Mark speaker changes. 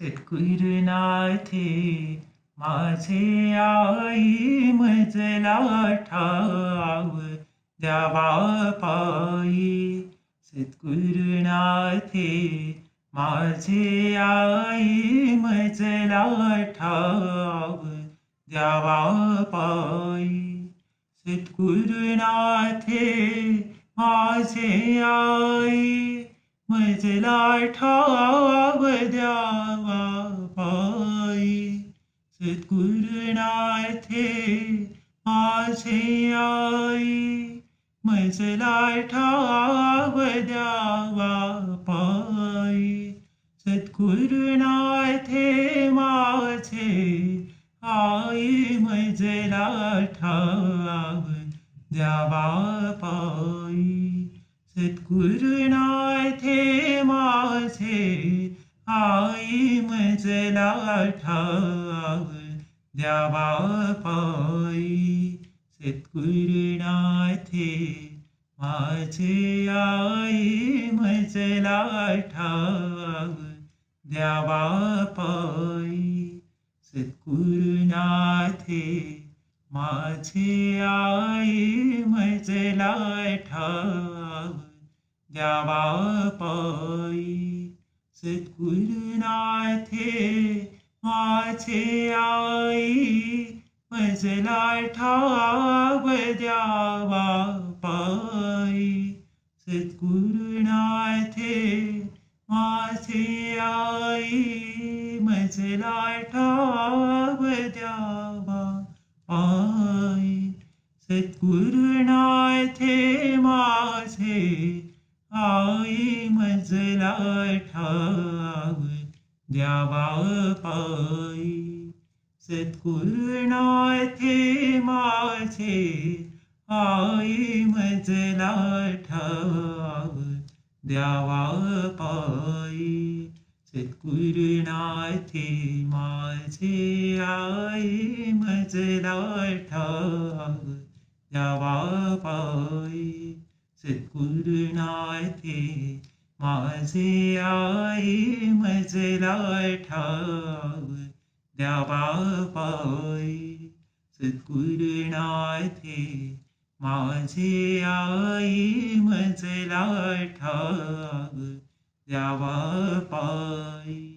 Speaker 1: सद्गुरुनाथे माझे आई मजला ठाव, द्यावा पायी. सद्गुरुनाथे माझे आई मजला ठाव, द्यावा पायी. सद्गुरुनाथे माझे आई म्हणजे मजला ठाव द्यावा पायी. सद्गुरुनाथे माझे आई. म्हणजे मजला ठाव द्यावा पायी. सद्गुरुनाथे माझे आई. म्हणजे मजला ठाव द्यावा पायी. सद्गुरुनाथे माझे आई मजला ठाव द्यावा पायी. सद्गुरुनाथे माझे आई मजला ठाव द्यावा पायी. सद्गुरुनाथे माझे आई मजला ठाव द्यावा पायी सद्गुरुनाथे माझे आई मजला ठाव द्यावा पायी सद्गुरुनाथे माझे आई मजला ठाव द्यावा पायी सद्गुरुनाथे माझे आई मजला ठाव द्यावा पायी सद्गुरुनाथे माझे आई मजला ठाव द्यावा पायी सद्गुरुनाथे माझे आई मजला ठाव द्यावा पायी सद्गुरुनाथे माझे आई मजला ठाव द्यावा पाय सद्गुरुनाथे माझे आई मजला ठाव द्यावा पाय